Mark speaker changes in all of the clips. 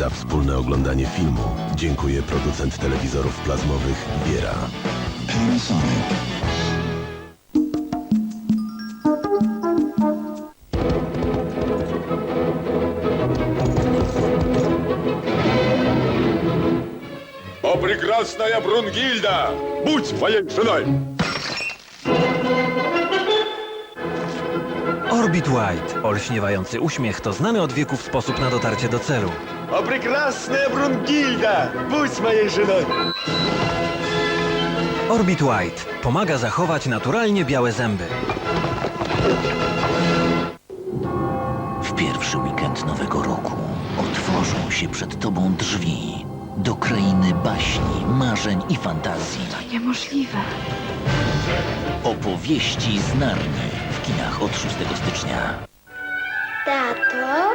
Speaker 1: Za wspólne oglądanie filmu dziękuję producent telewizorów plazmowych Biera.
Speaker 2: Panasonic.
Speaker 3: О, прекрасная Брунгильда! Будь моей женой!
Speaker 4: Orbit White, olśniewający uśmiech, to znany od wieków sposób na dotarcie do celu.
Speaker 3: О, прекрасная Брунгильда! Будь моей женой!
Speaker 4: Orbit White pomaga zachować naturalnie białe zęby.
Speaker 5: W pierwszy weekend Nowego Roku otworzą się przed Tobą drzwi do krainy baśni, marzeń i fantazji.
Speaker 6: Niemożliwe.
Speaker 5: Opowieści z Narni w kinach od 6 stycznia.
Speaker 7: Tato,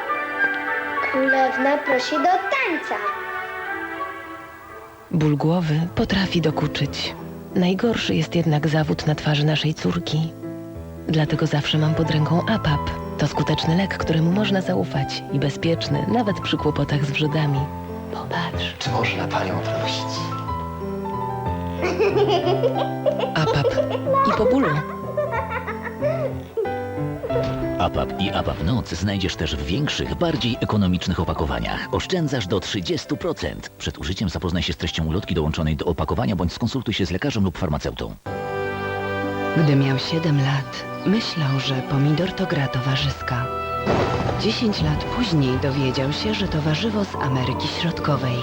Speaker 7: Królewna prosi do tańca.
Speaker 6: Ból głowy potrafi dokuczyć. Najgorszy jest jednak zawód na twarzy naszej córki. Dlatego zawsze mam pod ręką APAP. To skuteczny lek, któremu można zaufać i bezpieczny, nawet przy kłopotach z wrzodami. Popatrz.
Speaker 8: Czy można panią prosić?
Speaker 6: APAP. I po bólu.
Speaker 5: APAP i APAP Noc znajdziesz też w większych, bardziej ekonomicznych opakowaniach. Oszczędzasz do 30%. Przed użyciem zapoznaj się z treścią ulotki dołączonej do opakowania bądź skonsultuj się z lekarzem lub farmaceutą.
Speaker 6: Gdy miał 7 lat, myślał, że pomidor to gra towarzyska. 10 lat później dowiedział się, że to warzywo z Ameryki Środkowej.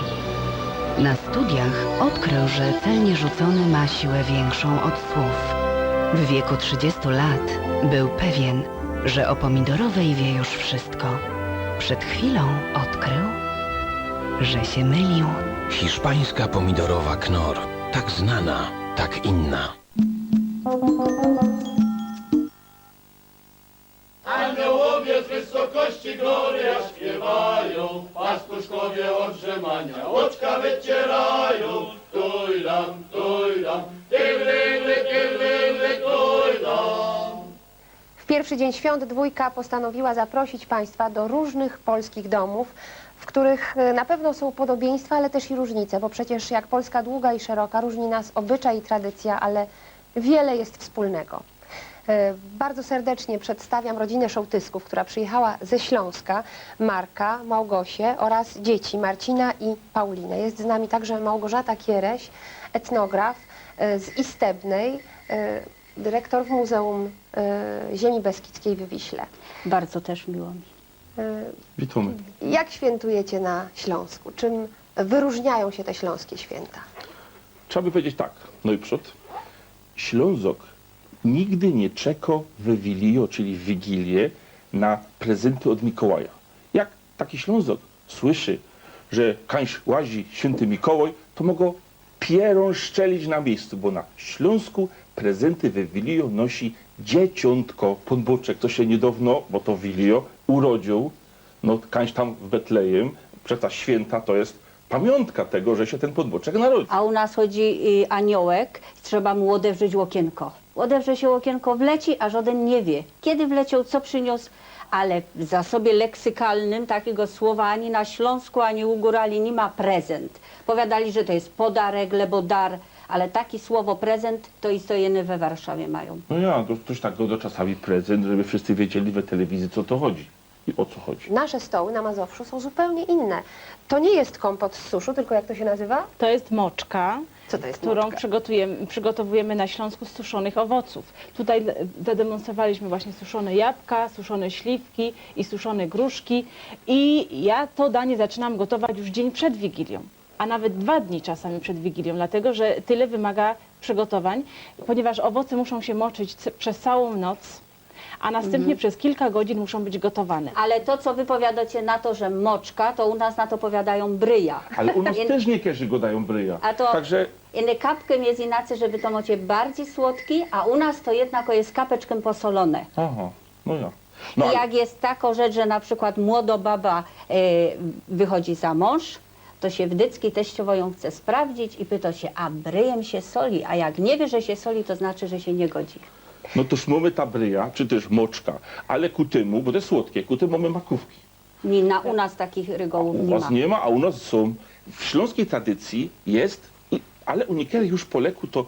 Speaker 6: Na studiach odkrył, że celnie rzucony ma siłę większą od słów. W wieku 30 lat był pewien, że o pomidorowej wie już wszystko. Przed chwilą odkrył, że się mylił.
Speaker 1: Hiszpańska pomidorowa knor. Tak znana, tak inna.
Speaker 9: Pierwszy dzień świąt dwójka postanowiła zaprosić Państwa do różnych polskich domów, w których e, na pewno są podobieństwa, ale też i różnice, bo przecież jak Polska długa i szeroka, różni nas obyczaj i tradycja, ale wiele jest wspólnego. E, Bardzo serdecznie przedstawiam rodzinę Szołtysków, która przyjechała ze Śląska, Marka, Małgosię oraz dzieci Marcina i Paulinę. Jest z nami także Małgorzata Kiereś, etnograf e, z Istebnej, dyrektor w Muzeum e, Ziemi Beskidzkiej w Wiśle.
Speaker 10: Bardzo też miło mi.
Speaker 9: E,
Speaker 3: Witamy.
Speaker 9: Jak świętujecie na Śląsku? Czym wyróżniają się te śląskie święta?
Speaker 11: Trzeba by powiedzieć tak, no i przód. Ślązok nigdy nie czekał w Wigilię, czyli w Wigilię, na prezenty od Mikołaja. Jak taki Ślązok słyszy, że kańś łazi święty Mikołaj, to mogą pierą szczelić na miejscu, bo na Śląsku prezenty w Wigilię nosi dzieciątko podboczek. To się niedawno, bo to Wigilio, urodził, no kańś tam w Betlejem, przez ta święta to jest pamiątka tego, że się ten podboczek narodził.
Speaker 10: A u nas chodzi y, aniołek, trzeba mu odewrzeć łokienko. Odewrze się łokienko, wleci, a żaden nie wie, kiedy wleciał, co przyniósł, ale w zasobie leksykalnym takiego słowa ani na Śląsku, ani u górali nie ma prezent. Powiadali, że to jest podarek, lebo dar, ale takie słowo prezent to istojeny we Warszawie mają.
Speaker 11: No ja, to ktoś tak go do czasami prezent, żeby wszyscy wiedzieli w telewizji, co to chodzi i o co chodzi.
Speaker 9: Nasze stoły na Mazowszu są zupełnie inne. To nie jest kompot z suszu, tylko jak to się nazywa?
Speaker 12: To jest moczka,
Speaker 9: Co to jest
Speaker 12: którą
Speaker 9: moczka?
Speaker 12: przygotujemy, przygotowujemy na Śląsku z suszonych owoców. Tutaj zademonstrowaliśmy właśnie suszone jabłka, suszone śliwki i suszone gruszki. I ja to danie zaczynam gotować już dzień przed Wigilią, a nawet dwa dni czasami przed Wigilią, dlatego że tyle wymaga przygotowań, ponieważ owoce muszą się moczyć przez całą noc, a następnie przez kilka godzin muszą być gotowane.
Speaker 10: Ale to, co wy powiadacie na to, że moczka, to u nas na to powiadają bryja.
Speaker 11: Ale u nas też niektórzy go dają bryja.
Speaker 10: A to
Speaker 11: Także
Speaker 10: inny kapkiem jest inaczej, żeby to mocie bardziej słodki, a u nas to jednak jest kapeczkiem posolone.
Speaker 11: Aha, no ja. No,
Speaker 10: I
Speaker 11: ale,
Speaker 10: jak jest taka rzecz, że na przykład młoda baba e, wychodzi za mąż, to się wdycki teściowo ją chce sprawdzić i pyta się, a bryjem się soli, a jak nie wie, że się soli, to znaczy, że się nie godzi.
Speaker 11: no toż mamy ta bryja, czy też moczka, ale ku temu, bo to jest słodkie, ku temu mamy makówki.
Speaker 10: Nie, na, u nas takich rygołów
Speaker 11: U
Speaker 10: nie
Speaker 11: was
Speaker 10: ma.
Speaker 11: nie ma, a u nas są. W śląskiej tradycji jest, i- ale u niekiedy już po leku to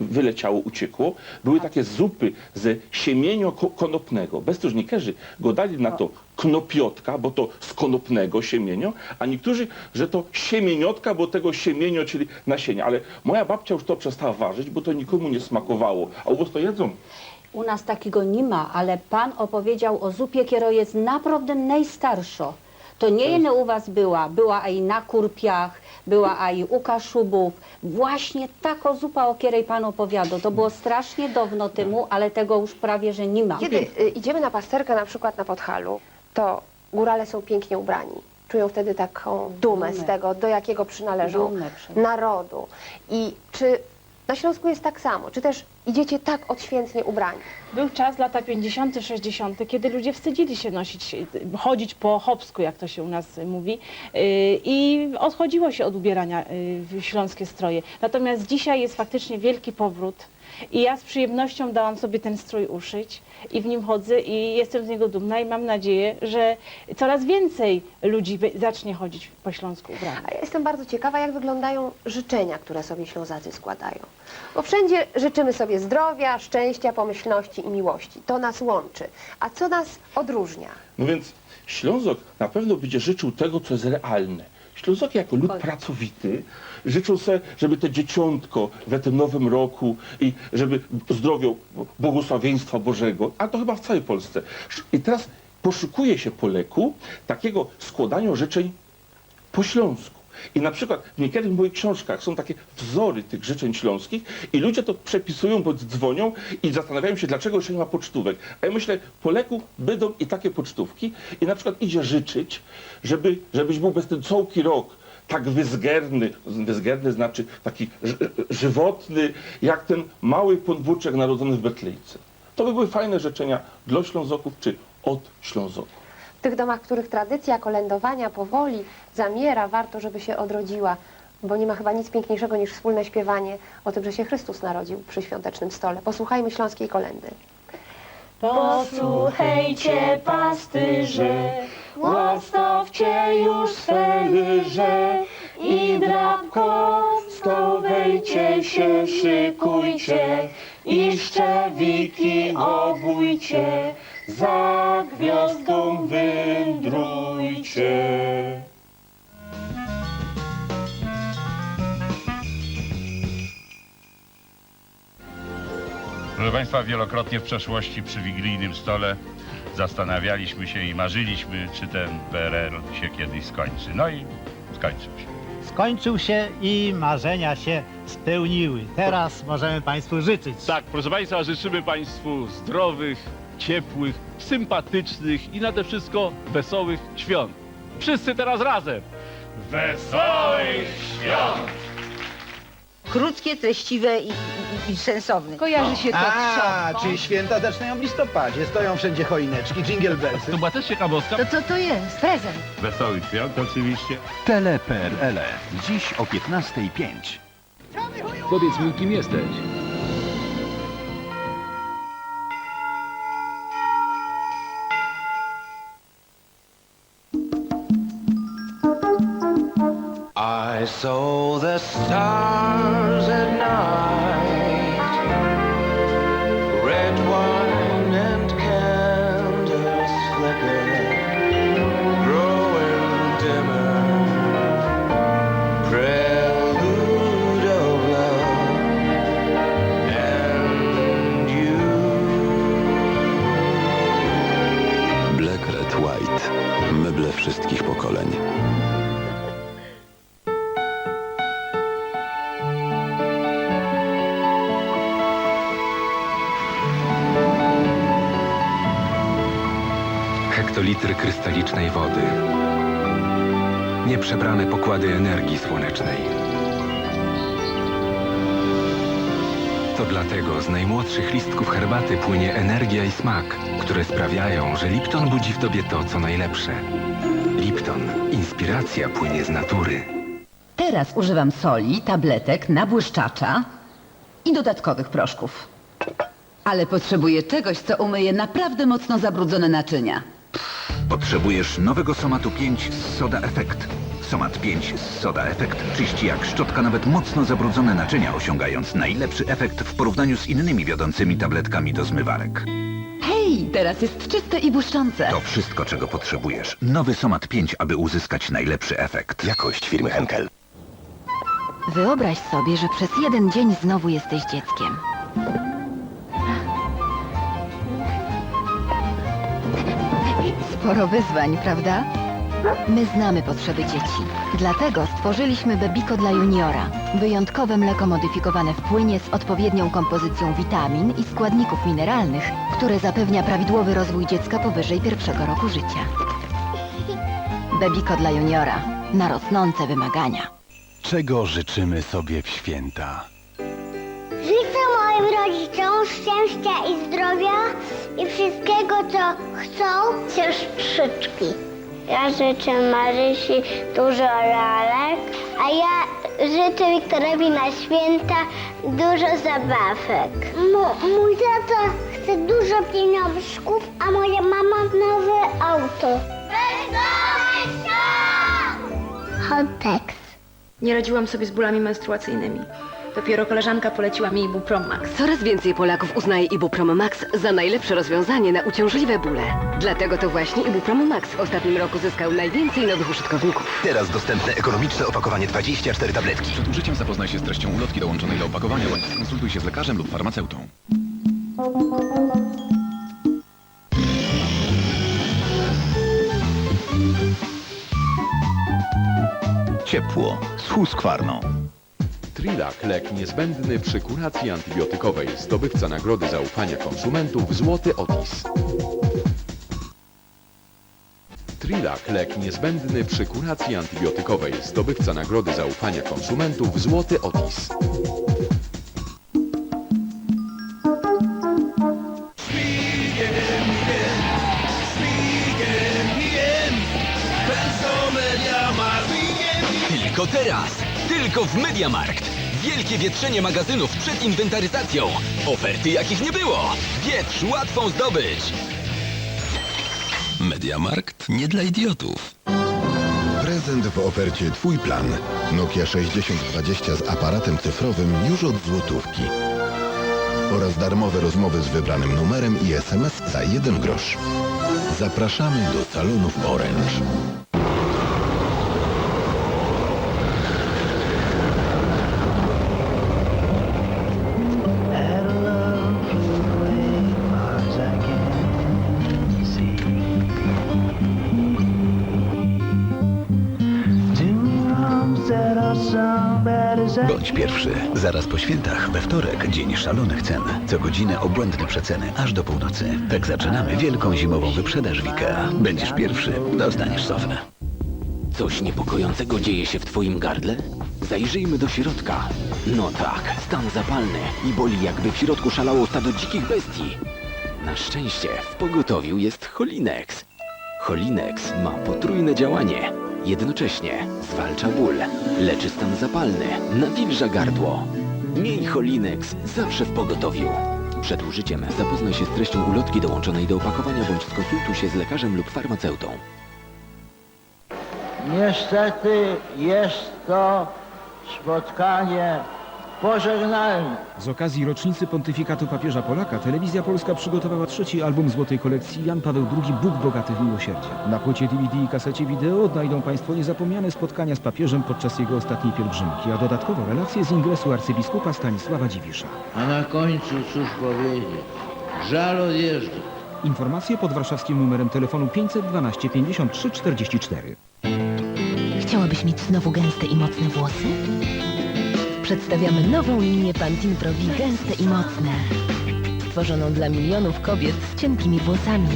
Speaker 11: wyleciało, uciekło. Były takie zupy ze siemienio ko- konopnego. Beztużnikerzy go dali na to knopiotka, bo to z konopnego siemienio, a niektórzy, że to siemieniotka, bo tego siemienio, czyli nasienia. Ale moja babcia już to przestała ważyć, bo to nikomu nie smakowało. A u was to jedzą?
Speaker 10: U nas takiego nie ma, ale pan opowiedział o zupie, która jest naprawdę najstarsza. To nie jedna u was była, była i na kurpiach, była i u kaszubów. Właśnie taka zupa, o której pan opowiadał. To było strasznie dawno temu, ale tego już prawie, że nie ma.
Speaker 9: Kiedy y, idziemy na pasterkę na przykład na Podhalu, to górale są pięknie ubrani. Czują wtedy taką dumę z
Speaker 10: Dumę.
Speaker 9: tego, do jakiego przynależą
Speaker 10: Dumę
Speaker 9: narodu. I czy na Śląsku jest tak samo? Czy też idziecie tak odświętnie ubrani?
Speaker 12: Był czas, lata 50., 60., kiedy ludzie wstydzili się nosić, chodzić po chopsku, jak to się u nas y, mówi, y, i odchodziło się od ubierania y, w śląskie stroje. Natomiast dzisiaj jest faktycznie wielki powrót i ja z przyjemnością dałam sobie ten strój uszyć i w nim chodzę i jestem z niego dumna i mam nadzieję, że coraz więcej ludzi zacznie chodzić po śląsku ubranych.
Speaker 9: A ja jestem bardzo ciekawa, jak wyglądają życzenia, które sobie Ślązacy składają. Bo wszędzie życzymy sobie zdrowia, szczęścia, pomyślności i miłości. To nas łączy. A co nas odróżnia?
Speaker 11: No więc Ślązok na pewno będzie życzył tego, co jest realne. Ślązoki jako lud pracowity życzą sobie, żeby te dzieciątko we tym nowym roku i żeby zdrowią błogosławieństwa Bożego, a to chyba w całej Polsce. I teraz poszukuje się po leku takiego składania życzeń po śląsku. I na przykład w niektórych moich książkach są takie wzory tych życzeń śląskich i ludzie to przepisują, bądź dzwonią i zastanawiają się, dlaczego jeszcze nie ma pocztówek. A ja myślę, po leku będą i takie pocztówki i na przykład idzie życzyć, żeby, żebyś był bez ten całki rok tak wyzgerny, wyzgerny znaczy taki ży- żywotny, jak ten mały podwórczek narodzony w Betlejce. To by były fajne życzenia dla Ślązoków czy od Ślązoków.
Speaker 9: W tych domach, w których tradycja kolędowania powoli zamiera, warto, żeby się odrodziła, bo nie ma chyba nic piękniejszego niż wspólne śpiewanie o tym, że się Chrystus narodził przy świątecznym stole. Posłuchajmy śląskiej kolendy.
Speaker 12: Posłuchajcie, pasterze, łastawcie już swe lyże i drabko stołejcie się, szykujcie i szczewiki obójcie, za gwiazdką wędrujcie.
Speaker 8: Proszę Państwa, wielokrotnie w przeszłości przy wigilijnym stole zastanawialiśmy się i marzyliśmy, czy ten PRL się kiedyś skończy. No i skończył się.
Speaker 13: Skończył się i marzenia się spełniły. Teraz możemy Państwu życzyć.
Speaker 14: Tak, proszę Państwa, życzymy Państwu zdrowych, ciepłych, sympatycznych i nade wszystko wesołych świąt. Wszyscy teraz razem. Wesołych świąt!
Speaker 15: Krótkie, treściwe i, i, i sensowne.
Speaker 12: Kojarzy się to z
Speaker 13: A, czyli święta zaczynają w listopadzie. Stoją wszędzie choineczki, jingle bellsy.
Speaker 14: To była też ciekawostka.
Speaker 15: To co to jest? Prezent.
Speaker 8: Wesołych świąt oczywiście.
Speaker 2: Tele.pl Dziś o 15.05.
Speaker 14: Powiedz mi, kim jesteś?
Speaker 3: I saw the stars at night, red wine and candles flicker, growing dimmer, prelude of love and you.
Speaker 1: Black Red White. Meble wszystkich pokoleń.
Speaker 16: Krystalicznej wody. Nieprzebrane pokłady energii słonecznej. To dlatego z najmłodszych listków herbaty płynie energia i smak, które sprawiają, że Lipton budzi w tobie to, co najlepsze. Lipton. Inspiracja płynie z natury.
Speaker 15: Teraz używam soli, tabletek, nabłyszczacza i dodatkowych proszków. Ale potrzebuję czegoś, co umyje naprawdę mocno zabrudzone naczynia.
Speaker 17: Potrzebujesz nowego Somatu 5 z Soda Effect. Somat 5 z Soda Effect czyści jak szczotka nawet mocno zabrudzone naczynia, osiągając najlepszy efekt w porównaniu z innymi wiodącymi tabletkami do zmywarek.
Speaker 6: Hej, teraz jest czyste i błyszczące.
Speaker 17: To wszystko, czego potrzebujesz. Nowy Somat 5, aby uzyskać najlepszy efekt.
Speaker 1: Jakość firmy Henkel.
Speaker 6: Wyobraź sobie, że przez jeden dzień znowu jesteś dzieckiem. Sporo wyzwań, prawda? My znamy potrzeby dzieci. Dlatego stworzyliśmy Bebiko dla juniora. Wyjątkowe mleko modyfikowane w płynie z odpowiednią kompozycją witamin i składników mineralnych, które zapewnia prawidłowy rozwój dziecka powyżej pierwszego roku życia. Bebiko dla juniora. Na rosnące wymagania.
Speaker 2: Czego życzymy sobie w święta?
Speaker 7: Moim rodzicom szczęścia i zdrowia i wszystkiego, co chcą siostrzyczki. Ja życzę Marysi dużo lalek, a ja życzę Wiktorowi na święta dużo zabawek. mój tata chce dużo pieniążków, a moja mama nowe auto. Świąt! Hotex.
Speaker 18: Nie radziłam sobie z bólami menstruacyjnymi. Dopiero koleżanka poleciła mi Ibuprom Max.
Speaker 6: Coraz więcej Polaków uznaje Ibuprom Max za najlepsze rozwiązanie na uciążliwe bóle. Dlatego to właśnie Ibuprom Max w ostatnim roku zyskał najwięcej nowych użytkowników.
Speaker 1: Teraz dostępne ekonomiczne opakowanie 24 tabletki.
Speaker 2: Przed użyciem zapoznaj się z treścią ulotki dołączonej do opakowania bądź skonsultuj się z lekarzem lub farmaceutą.
Speaker 17: Ciepło z Husqvarną.
Speaker 19: Trilak, lek niezbędny przy kuracji antybiotykowej, zdobywca nagrody zaufania konsumentów Złoty Otis. Trilak, lek niezbędny przy kuracji antybiotykowej, zdobywca nagrody zaufania konsumentów Złoty Otis.
Speaker 20: Teraz! Tylko w Mediamarkt! Wielkie wietrzenie magazynów przed inwentaryzacją! Oferty jakich nie było! Wietrz łatwą zdobyć!
Speaker 1: Mediamarkt nie dla idiotów. Prezent w ofercie Twój plan. Nokia 6020 z aparatem cyfrowym już od złotówki. Oraz darmowe rozmowy z wybranym numerem i SMS za 1 grosz. Zapraszamy do salonów Orange.
Speaker 17: Bądź pierwszy. Zaraz po świętach, we wtorek, dzień szalonych cen. Co godzinę obłędne przeceny, aż do północy. Tak zaczynamy wielką zimową wyprzedaż w IKEA. Będziesz pierwszy, dostaniesz sofę.
Speaker 20: Coś niepokojącego dzieje się w twoim gardle? Zajrzyjmy do środka. No tak, stan zapalny i boli jakby w środku szalało stado dzikich bestii. Na szczęście w pogotowiu jest Holinex. Holinex ma potrójne działanie. Jednocześnie zwalcza ból, leczy stan zapalny, nawilża gardło. Miej Holinex zawsze w pogotowiu. Przed użyciem zapoznaj się z treścią ulotki dołączonej do opakowania bądź skonsultuj się z lekarzem lub farmaceutą.
Speaker 13: Niestety jest to spotkanie pożegnalne.
Speaker 21: Z okazji rocznicy pontyfikatu papieża Polaka telewizja polska przygotowała trzeci album złotej kolekcji Jan Paweł II Bóg bogaty w miłosierdzie. Na płycie DVD i kasecie wideo odnajdą Państwo niezapomniane spotkania z papieżem podczas jego ostatniej pielgrzymki, a dodatkowo relacje z ingresu arcybiskupa Stanisława Dziwisza.
Speaker 13: A na końcu cóż powiedzieć? Żal odjeżdżać.
Speaker 21: Informacje pod warszawskim numerem telefonu 512 53 44.
Speaker 6: Chciałabyś mieć znowu gęste i mocne włosy? Przedstawiamy nową linię Pantin Pro V gęste i mocne. Stworzoną dla milionów kobiet z cienkimi włosami.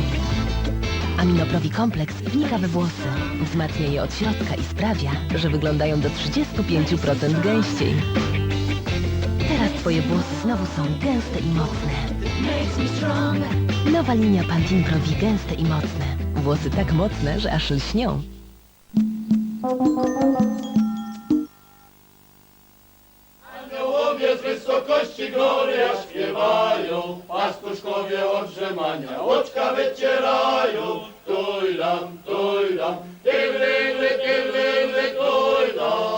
Speaker 6: Aminoprovi kompleks wnika we włosy, wzmacnia je od środka i sprawia, że wyglądają do 35% gęściej. Teraz Twoje włosy znowu są gęste i mocne. Nowa linia Pantin Pro V gęste i mocne. Włosy tak mocne, że aż lśnią.
Speaker 14: Wysokości gloria śpiewają, pastuszkowie od łoczka wycierają, tuj
Speaker 3: tujdam, tujdam, tyrlyly, tyrlyly, tujdam.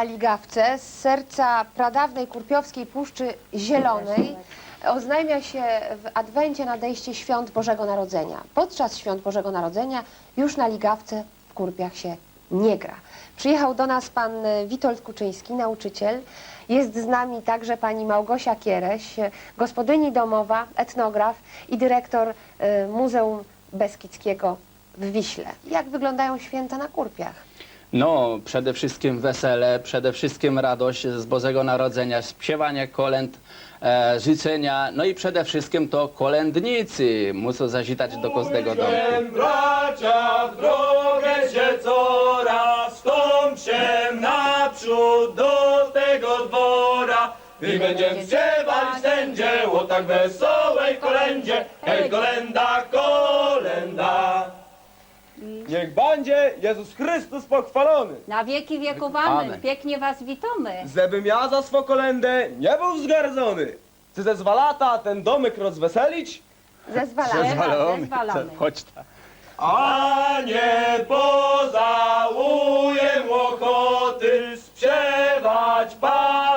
Speaker 9: Na Ligawce z serca pradawnej Kurpiowskiej Puszczy Zielonej oznajmia się w Adwencie nadejście świąt Bożego Narodzenia. Podczas świąt Bożego Narodzenia już na Ligawce w Kurpiach się nie gra. Przyjechał do nas pan Witold Kuczyński, nauczyciel. Jest z nami także pani Małgosia Kiereś, gospodyni domowa, etnograf i dyrektor e, Muzeum Beskidzkiego w Wiśle. Jak wyglądają święta na Kurpiach?
Speaker 22: No, przede wszystkim wesele, przede wszystkim radość z Bożego Narodzenia, śpiewanie kolęd, e, życzenia, no i przede wszystkim to kolędnicy muszą zazitać do każdego domu.
Speaker 3: Bracia, w drogę się coraz, naprzód do tego dwora. I będziemy śpiewać tak wesołej kolędzie, hej kolenda. Niech będzie Jezus Chrystus pochwalony.
Speaker 10: Na wieki wieków
Speaker 3: Amen.
Speaker 10: amen. Pięknie was witamy.
Speaker 3: Zebym ja za swą kolendę nie był wzgardzony. Czy ze dwa lata ten domek rozweselić?
Speaker 9: Zezwalamy.
Speaker 22: Zezwalamy.
Speaker 10: Zezwalamy.
Speaker 22: Chodź ta.
Speaker 3: A nie pozałuję łokoty śpiewać Panu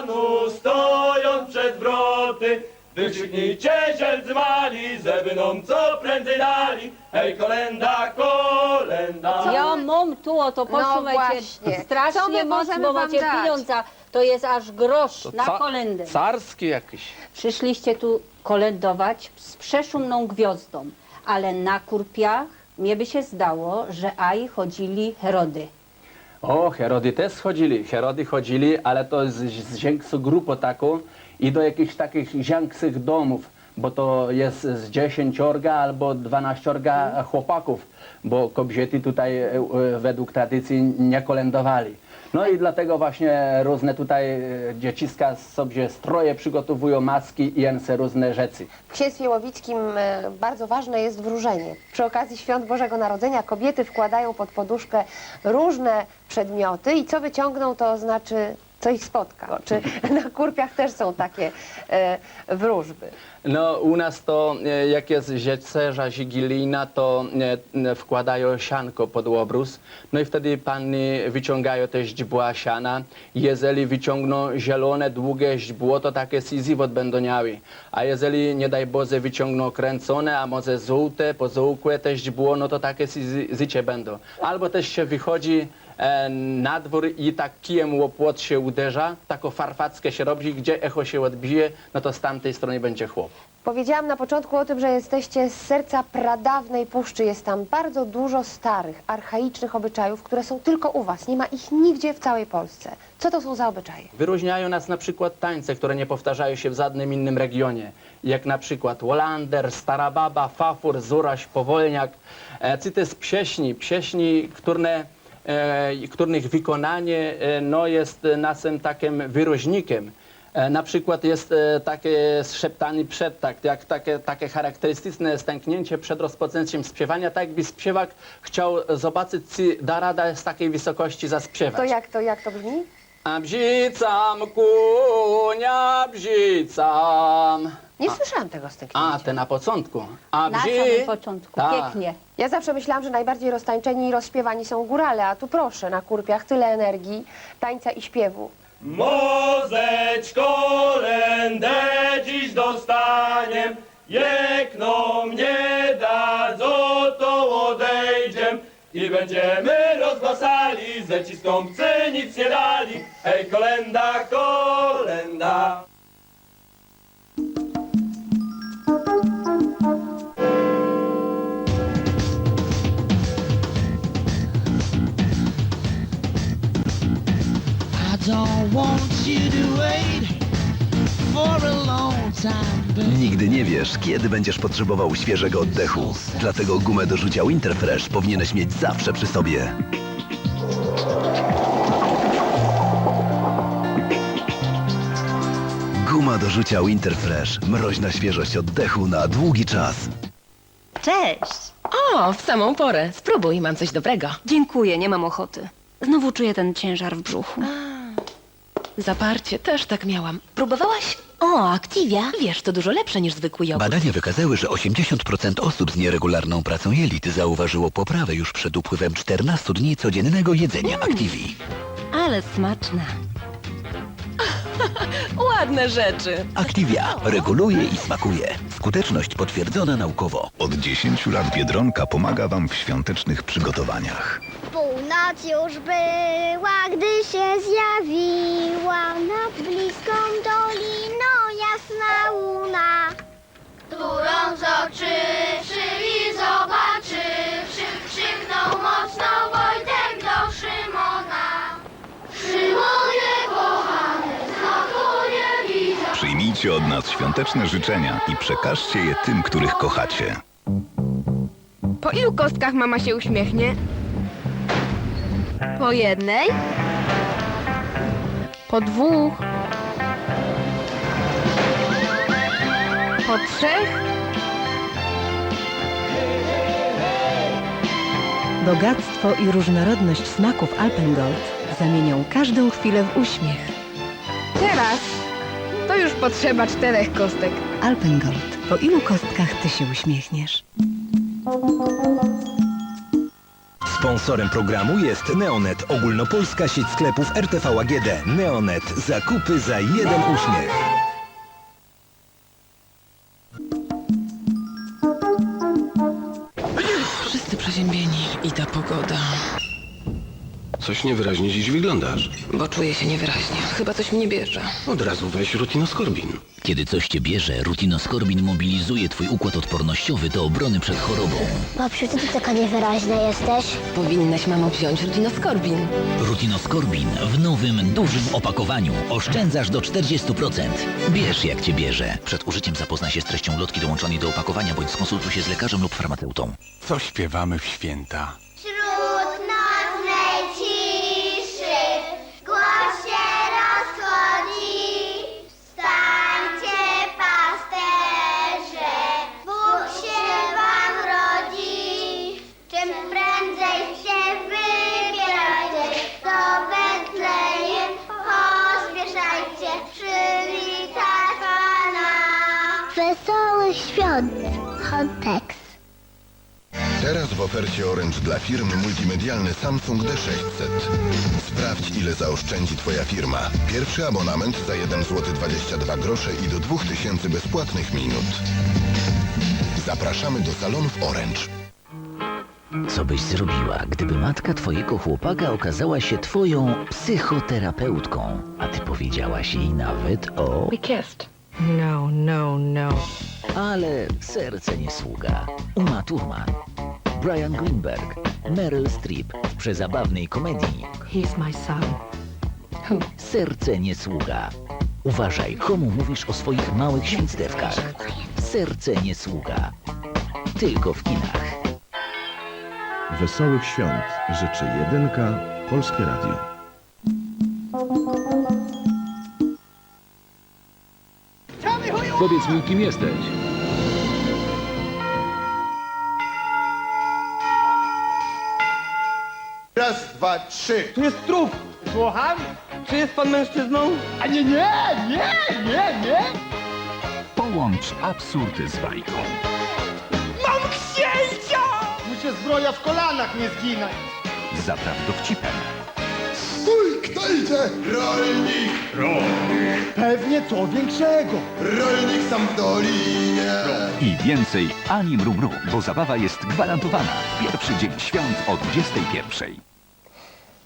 Speaker 3: wroty. Wykrzyknijcie zieldzmani, żeby nam co prędzej dali. Hej, kolenda, kolenda.
Speaker 10: Ja mam tu, o to
Speaker 9: No
Speaker 10: posłuchajcie,
Speaker 9: właśnie. Co
Speaker 10: strasznie
Speaker 9: my
Speaker 10: moc,
Speaker 9: możemy
Speaker 10: bo
Speaker 9: wam
Speaker 10: macie
Speaker 9: dać?
Speaker 10: pieniądza. To jest aż grosz na
Speaker 22: ca-
Speaker 10: kolendę.
Speaker 22: Carski jakiś.
Speaker 10: Przyszliście tu kolędować z przeszumną gwiazdą, ale na kurpiach mnie by się zdało, że aj chodzili Herody.
Speaker 22: O, Herody też chodzili, Herody chodzili, ale to z, z większą grupą taką i do jakichś takich większych domów, bo to jest z dziesięciorga albo dwanaściorga chłopaków, bo kobiety tutaj e, e, według tradycji nie kolędowali. No i dlatego właśnie różne tutaj e, dzieciska sobie stroje przygotowują, maski i jęse różne rzeczy.
Speaker 9: W księstwie łowickim e, bardzo ważne jest wróżenie. Przy okazji świąt Bożego Narodzenia kobiety wkładają pod poduszkę różne przedmioty i co wyciągną, to znaczy co ich spotka. Czy na kurpiach też są takie e, wróżby?
Speaker 22: No u nas to e, jak jest rzecerza wigilijna, to e, wkładają sianko pod obrus. No i wtedy panny wyciągają te źdźbła siana. Jeżeli wyciągną zielone, długie źdźbło, to takie sizywot będą miały. A jeżeli nie daj Boże wyciągną kręcone, a może żółte, pozółkłe te źdźbło, no to takie sizy- zycie będą. Albo też się wychodzi e, na dwór i tak kijem łopłot się uderza, taką farfackę się robi, gdzie echo się odbije, no to z tamtej strony będzie chłop.
Speaker 9: Powiedziałam na początku o tym, że jesteście z serca pradawnej puszczy. Jest tam bardzo dużo starych, archaicznych obyczajów, które są tylko u was. Nie ma ich nigdzie w całej Polsce. Co to są za obyczaje?
Speaker 22: Wyróżniają nas na przykład tańce, które nie powtarzają się w żadnym innym regionie, jak na przykład Wolander, Stara Baba, Fafur, Zuraś, Powolniak. E, Czy też pieśni, pieśni, które, których wykonanie e, no, jest e, naszym takim wyróżnikiem. E, Na przykład jest e, takie szeptany przedtakt, jak takie, takie charakterystyczne stęknięcie przed rozpoczęciem śpiewania, tak jakby śpiewak chciał zobaczyć, czy da rada z takiej wysokości zaśpiewać.
Speaker 9: To jak to, jak to brzmi?
Speaker 22: A bzicam kunia, bzicam.
Speaker 9: Nie słyszałam tego stęknięcia.
Speaker 22: A, te na początku. A
Speaker 10: Na
Speaker 22: bzi...
Speaker 10: samym początku,
Speaker 22: Tak.
Speaker 10: pięknie.
Speaker 9: Ja zawsze myślałam, że najbardziej roztańczeni i rozśpiewani są górale, a tu proszę, na kurpiach tyle energii, tańca i śpiewu.
Speaker 3: Mozeć kolendę dziś dostaniem, jekno mnie dadzą, to. I będziemy rozgłaszali, zeciskąpcy nic nie dali. Hej, kolenda, kolenda.
Speaker 23: I don't want you to wait for a long time.
Speaker 24: Nigdy nie wiesz, kiedy będziesz potrzebował świeżego oddechu. Dlatego gumę do rzucia Winterfresh powinieneś mieć zawsze przy sobie. Guma do rzucia Winterfresh. Mroźna świeżość oddechu na długi czas.
Speaker 15: Cześć!
Speaker 6: O, w samą porę. Spróbuj, mam coś dobrego.
Speaker 18: Dziękuję, nie mam ochoty. Znowu czuję ten ciężar w brzuchu.
Speaker 6: Zaparcie, też tak miałam. Próbowałaś? O, Activia. Wiesz, to dużo lepsze niż zwykły jogurt.
Speaker 24: Badania wykazały, że 80% osób z nieregularną pracą jelit zauważyło poprawę już przed upływem 14 dni codziennego jedzenia Activi.
Speaker 18: Ale smaczna.
Speaker 6: Ładne rzeczy.
Speaker 24: Activia reguluje i smakuje. Skuteczność potwierdzona naukowo.
Speaker 25: Od 10 lat Biedronka pomaga Wam w świątecznych przygotowaniach.
Speaker 26: Północ już była, gdy się zjawiła nad bliską doliną jasna łuna. Którą zobaczywszy i zobaczywszy, krzyknął mocno Wojtek do Szymona. Szymonie kochany, znaku nie widzę.
Speaker 25: Przyjmijcie od nas świąteczne życzenia i przekażcie je tym, których kochacie.
Speaker 18: Po ilu kostkach mama się uśmiechnie? Po jednej? Po dwóch? Po trzech?
Speaker 27: Bogactwo i różnorodność smaków Alpengold zamienią każdą chwilę w uśmiech.
Speaker 18: Teraz to już potrzeba czterech kostek.
Speaker 27: Alpengold. Po ilu kostkach ty się uśmiechniesz?
Speaker 24: Sponsorem programu jest Neonet, ogólnopolska sieć sklepów RTV AGD. Neonet, zakupy za jeden uśmiech.
Speaker 28: Coś niewyraźnie dziś wyglądasz.
Speaker 6: Bo czuję się niewyraźnie. Chyba coś mnie bierze.
Speaker 28: Od razu weź rutinoskorbin.
Speaker 5: Kiedy coś cię bierze, rutinoskorbin mobilizuje twój układ odpornościowy do obrony przed chorobą.
Speaker 26: Babciu, ty taka niewyraźna jesteś.
Speaker 6: Powinnaś, mamo, wziąć rutinoskorbin.
Speaker 5: Rutinoskorbin w nowym, dużym opakowaniu. Oszczędzasz do 40%. Bierz jak cię bierze. Przed użyciem zapoznaj się z treścią lotki dołączonej do opakowania, bądź skonsultuj się z lekarzem lub farmaceutą.
Speaker 7: Co śpiewamy w święta?
Speaker 1: Ofercie Orange dla firm multimedialny Samsung D600. Sprawdź ile zaoszczędzi Twoja firma. Pierwszy abonament za 1 zł 22 grosze i do 2000 bezpłatnych minut. Zapraszamy do salonów Orange.
Speaker 5: Co byś zrobiła, gdyby matka twojego chłopaka okazała się twoją psychoterapeutką, a ty powiedziałaś jej nawet o...
Speaker 6: We kissed. No, no, no.
Speaker 5: Ale serce nie sługa. Uma Thurman, Brian Greenberg, Meryl Streep w przezabawnej komedii
Speaker 6: He's my son.
Speaker 5: Serce nie sługa. Uważaj, komu mówisz o swoich małych świństewkach. Serce nie sługa. Tylko w kinach.
Speaker 29: Wesołych świąt życzy Jedynka, Polskie Radio.
Speaker 30: Powiedz mi, kim jesteś.
Speaker 2: Dwa, trzy. Tu jest trup. Słucham? Czy jest pan mężczyzną? A nie, nie, nie, nie, nie.
Speaker 17: Połącz absurdy z bajką.
Speaker 2: Mam księcia! Mu się zbroja w kolanach nie zginać.
Speaker 17: Zapraw dowcipem.
Speaker 1: Stój, kto idzie? Rolnik!
Speaker 17: Rolnik.
Speaker 2: Pewnie co większego.
Speaker 1: Rolnik sam w dolinie.
Speaker 17: I więcej ani mru mru, bo zabawa jest gwarantowana. Pierwszy dzień świąt o 21.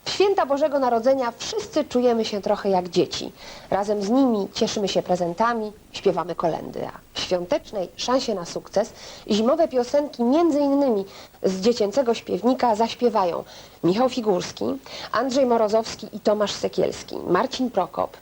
Speaker 9: W święta Bożego Narodzenia wszyscy czujemy się trochę jak dzieci. Razem z nimi cieszymy się prezentami, śpiewamy kolendy, a w świątecznej szansie na sukces zimowe piosenki między innymi z dziecięcego śpiewnika zaśpiewają Michał Figurski, Andrzej Morozowski i Tomasz Sekielski, Marcin Prokop,